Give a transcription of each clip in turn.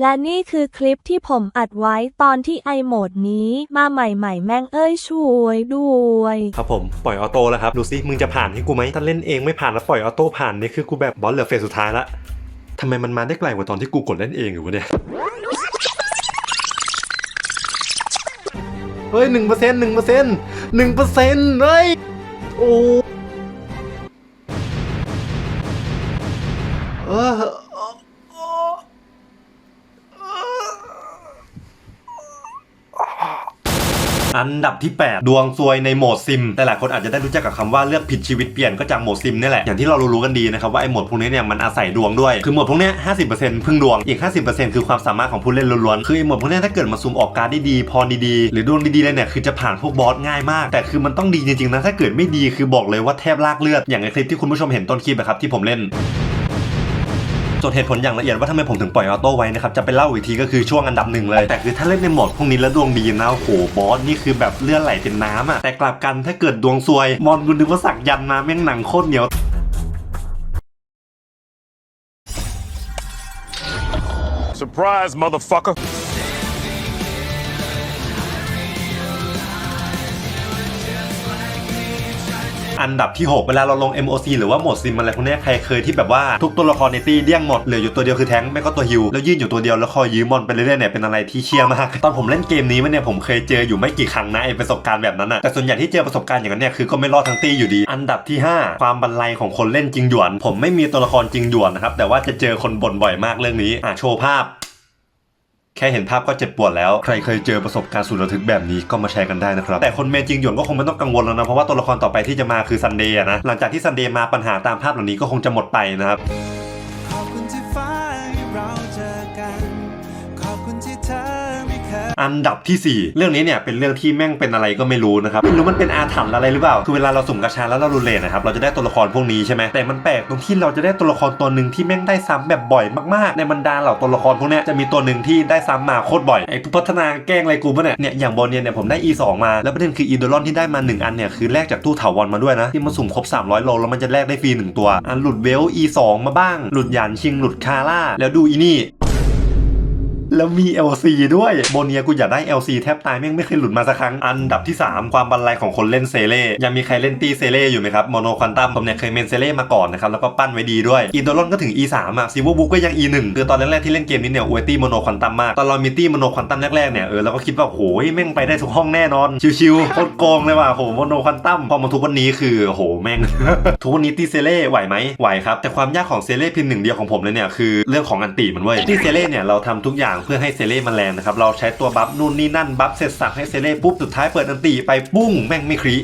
และนี่คือคลิปที่ผมอัดไว้ตอนที่ไอโหมดนี้มาใหม่ๆ แม่งเอ้ยช่วยด้วย ครับผมปล่อยออโต้แล้วครับดูซิมึงจะผ่านให้กูไหมถ้าเล่นเองไม่ผ่านแล้วปล่อยออโต้ผ่านนี่คือกูแบบบอสเหลือเฟสสุดท้ายละทำไมมันมาได้ไกลกว่าตอนที่กูกดเล่นเองอยู่วะเนี่ยเฮ้ยหนึ่งเปอร์เซ็นต์หนึ่งเปอร์เซ็นต์หนึ่งเปอร์เซ็นต์เฮ้ยโอ้ อันดับที่ 8 ดวงซวยในโหมดซิมแต่หลายคนอาจจะได้รู้จักกับคำว่าเลือกผิดชีวิตเปลี่ยนก็จากโหมดซิมนี่แหละอย่างที่เรารู้ๆกันดีนะครับว่าไอ้โหมดพวกนี้เนี่ยมันอาศัยดวงด้วยคือโหมดพวกนี้ย50%พึ่งดวงอีก50%คือความสามารถของผู้เล่นล้วนๆคือไอ้โหมดพวกนี้ถ้าเกิดมาซูมออกการได้ดีพรดีๆ หรือดวงดีๆเลยเนี่ยคือจะผ่านพวกบอสง่ายมาก แต่คือมันต้องดีจริงๆนะถ้าเกิดไม่ดีคือบอกเลยว่าแทบลากเลือดอย่างในคลิปที่คุณผู้ชมเห็นต้นคลิปนะครับที่ผมเล่น จดเหตุผลอย่างละเอียดว่าทำไมผมถึงปล่อยออโต้ไว้นะครับจะไปเล่าอีกทีก็คือช่วงอันดับหนึ่งเลยแต่คือถ้าเล่นในโหมดพวกนี้แล้วดวงดีนะโอ้โหบอสนี่คือแบบเลือดไหลเป็นน้ำอะแต่กลับกันถ้าเกิดดวงซวยมอนกูนึกว่าสักยันมาแม่งหนังโคตรเหนียว Surprise, motherfucker. อันดับที่ 6 เวลาเราลง MOC หรือว่าโหมดซิมอะไรพวกนี้ใครเคยที่แบบว่าทุกตัวละครในตีเดี้ยงหมดเหลืออยู่ตัวเดียวคือแทงไม่ก็ตัวฮิวแล้วยืนอยู่ตัวเดียวแล้วคอยยืมมอนไปเรื่อยๆเนี่ยเป็นอะไรที่เชี่ยมากตอนผมเล่นเกมนี้มาเนี่ยผมเคยเจออยู่ไม่กี่ครั้งนะไอประสบการณ์แบบนั้นอะแต่ส่วนใหญ่ที่เจอประสบการณ์อย่างนั้นเนี่ยคือก็ไม่รอดทั้งตีอยู่ดี อันดับที่ 5 ความบันไลของคนเล่นจริงหยวน ผมไม่มีตัวละครจริงหยวนนะครับแต่ว่าจะเจอคนบ่นบ่อยมากเรื่องนี้อะโชว์ภาพ แค่เห็นภาพก็เจ็บปวดแล้ว ใครเคยเจอประสบการณ์สุดระทึกแบบนี้ก็มาแชร์กันได้นะครับ แต่คนเมนจริงหยวนก็คงไม่ต้องกังวลแล้วนะ เพราะว่าตัวละครต่อไปที่จะมาคือซันเดย์นะ หลังจากที่ซันเดย์มาปัญหาตามภาพเหล่านี้ก็คงจะหมดไปนะครับ อันดับทีสี่ 4 เรื่องนี้เนี่ยเป็นเรื่องที่แม่งเป็นอะไรก็ไม่รู้นะครับไม่รู้มันเป็นอาถรรพ์อะไรหรือเปล่า คือเวลาเราสุ่มกระชาแล้วเรารุนเลนนะครับเราจะได้ตัวละครพวกนี้ใช่ไหมแต่มันแปลกตรงที่เราจะได้ตัวละครตัวหนึ่งที่แม่งได้ซ้ำแบบบ่อยมากๆ ในบรรดาเหล่าตัวละครพวกนี้จะมีตัวหนึ่งที่ได้ซ้ำมาโคตรบ่อยไอ้ผู้พัฒนาแกล้งอะไรกูปะเนี่ยเนี่ยอย่างบอลเนี่ยเนี่ยผมได้ E2 มาแล้วประเด็นคืออีโดลอนที่ได้มา 1 อันเนี่ยคือแลกจากตู้ถาวรมาด้วยนะที่มันสุ่มครบ 300 โลแล้วมันจะแลกได้ฟรีหนึ่งตัวอันหลุดเวล E2 มาบ้าง หลุดหยานชิงหลุดคาร่าแล้วดูอีนี่ แล้วมี LC ด้วยโบเนียกูอยากได้ LC แทบตายแม่งไม่เคยหลุดมาสักครั้ง อันดับที่ 3 ความบันไลของคนเล่นเซเล่ยังมีใครเล่นตีเซเล่อยู่ไหมครับโมโนควอนตัมผมเนี่ยเคยเมนเซเล่มาก่อนนะครับแล้วก็ปั้นไว้ดีด้วยอีโดลอนก็ถึง E3 อะซีวบุ๊กก็ยัง E1 คือตอนแรกๆที่เล่นเกมนี้เนี่ยอวยตีโมโนควอนตัมมากตอนเรามีตีโมโนควอนตัมแรกๆเนี่ยเออเราก็คิดว่าโหยแม่งไปได้ทุกห้องแน่นอนชิวๆโคตรโกงเลยว่ะโหโมโนควอนตัมพอมาทุกวันนี้คือโหแม่งทุกวันนี้ตีเซเล่ไหวไหมไหวครับแต่ความยากของเซเล่เพียงหนึ่งเดียวของผมเลยเนี่ยคือเรื่องของอันตีมันเว้ยตีเซเล่เนี่ยเราทำทุกอย่างเพื่อให้เซเล่มันแรงนะครับ เราใช้ตัวบัฟนู่นนี่นั่นบัฟเสร็จสับให้เซเล่ปุ๊บสุดท้ายเปิดอันตีไปปุ้งแม่งไม่ครี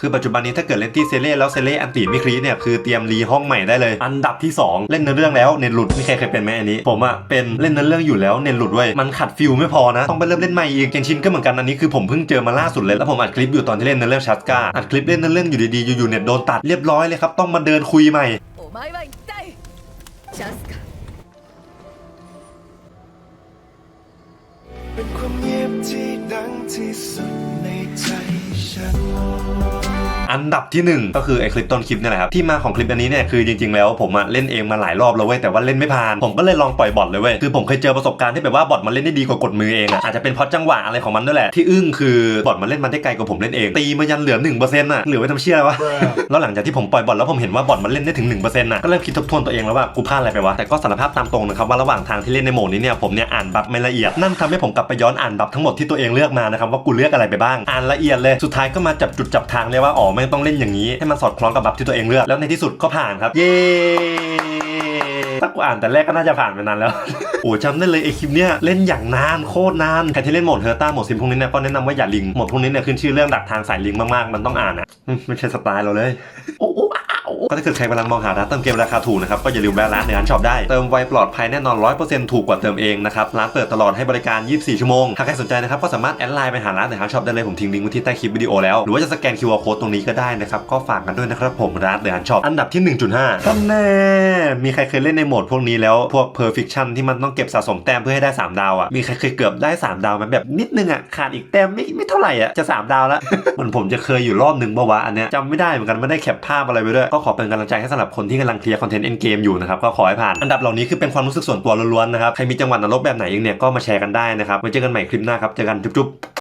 คือปัจจุบันนี้ถ้าเกิดเล่นที่เซเล่แล้วเซเล่อันตีไม่ครีเนี่ยคือเตรียมรีห้องใหม่ได้เลย อันดับที่ 2 เล่นเนื้อเรื่องแล้วเน็ตหลุดนี่ใครเคยเป็นไหมอันนี้ ผมอะเป็นเล่นเนื้อเรื่องอยู่แล้วเน็ตหลุดเว้ยมันขัดฟิลไม่พอนะ ต้องไปเริ่มเล่นใหม่อีกเกนชินก็เหมือนกันอันนี้คือผมเพิ่งเจอมาล่าสุดเลยแล้วผมอัดคลิปอยู่ตอนที่เล่นเนื้อเรื่องชัสกาอัดคลิปเล่นเนื้อเรื่องอยู่ดีๆอยู่ๆเน็ตโดนตัดเรียบร้อยเลยครับต้องมาเดินคุยใหม่ เป็นความเงียบที่ดังที่สุดในใจ อันดับที่หนึ่งก็คือไอคลิปต้นคลิปนี่แหละครับที่มาของคลิปอันนี้เนี่ยคือจริงๆแล้วผมอะเล่นเองมาหลายรอบแล้วเว้ยแต่ว่าเล่นไม่ผ่านผมก็เลยลองปล่อยบอทเลยเว้ยคือผมเคยเจอประสบการณ์ที่แบบว่าบอทมันเล่นได้ดีกว่ากดมือเองอะอาจจะเป็นเพราะจังหวะอะไรของมันด้วยแหละที่อึ้งคือบอทมันเล่นมันได้ไกลกว่าผมเล่นเองตีมายันเหลือหนึ่งเปอร์เซ็นต์อะเหลือไว้ทำเชี่ยอะไรวะแล้วหลังจากที่ผมปล่อยบอทแล้วผมเห็นว่าบอทมันเล่นได้ถึง1%น่ะก็เริ่มคิดทบทวนตัวเองแล้วว่ากูพลาดอะไรไปวะแต่ก็สารภาพตามตรงนะครับว่าระหว่างทางที่เล่นในโหมดนี้เนี่ยผมเนี่ยอ่านบัฟไม่ละเอียดนั่นทำให้ผมกลับไปย้อนอ่านบัฟทั้งหมดที่ตัวเองเลือกมานะครับว่ากูเลือกอะไรไปบ้างอ่านละเอียดเลยสุดท้ายก็มาจับจุดจับทางเลยว่าอ๋อไม่ต้องเล่นอย่างนี้ให้มันสอดคล้องกับบัฟที่ตัวเองเลือกแล้วในที่สุดก็ผ่านครับ เย้ถ้ากูอ่านแต่แรกก็น่าจะผ่านไปนานแล้ว โอ้จำได้เลยไอคลิปเนี้ยเล่นอย่างนานโคตรนานใครที่เล่นโหมดเฮอร์ต้าโหมดซิมพวกนี้เนี่ยก็แนะนำว่าอย่าลิงโหมดพวกนี้เนี่ยขึ้นชื่อเรื่องดักทางสายลิงมากๆมันต้องอ่านนะมไม่ใช่สไตล์เราเลย โอ้ ก็ถ้าเกิดใครกำลังมองหาร้านเติมเกมราคาถูกนะครับก็อย่าลืมแวะร้านในร้านช็อปได้ เติมไวปลอดภัยแน่นอน 100%ถูกกว่าเติมเองนะครับร้านเปิดตลอดให้บริการ 24 ชั่วโมงถ้าใครสนใจนะครับก็สามารถแอดไลน์ไปหาร้านในร้านช็อปได้เลยผมทิ้งลิงก์ไว้ที่ใต้คลิปวิดีโอแล้วหรือว่าจะสแกน QR code ตรงนี้ก็ได้นะครับก็ฝากกันด้วยนะครับผมร้านในร้านช็อปอันดับที่ 1.5ท่านแน่มีใครเคยเล่นในโหมดพวกนี้แล้วพวก perfection ที่มันต้องเก็บสะสมแต้มเพื่อให้ได้ 3 ดาวอะมีใครเคยเกือบได้ 3 ดาวไหมแบบนิดนึงอะขาดอีกแต้มไม่ไม่เท่าไหร่อะจะ 3 ดาวแล้วมือนผมจะเคยอยู่รอบนึงปะวะอันเนี้ยจำไม่ได้เหมือนกันไม่ได้แคปภาพอะไรไปด้วยก็ก็ขอเป็นกำลังใจให้สำหรับคนที่กำลังเคลียร์คอนเทนต์เอ็นเกมอยู่นะครับก็ขอให้ผ่าน อันดับเหล่านี้คือเป็นความรู้สึกส่วนตัวล้วนๆนะครับใครมีจังหวะนรกแบบไหนเองเนี่ยก็มาแชร์กันได้นะครับไว้เจอกันใหม่คลิปหน้าครับเจอกันจุ๊บ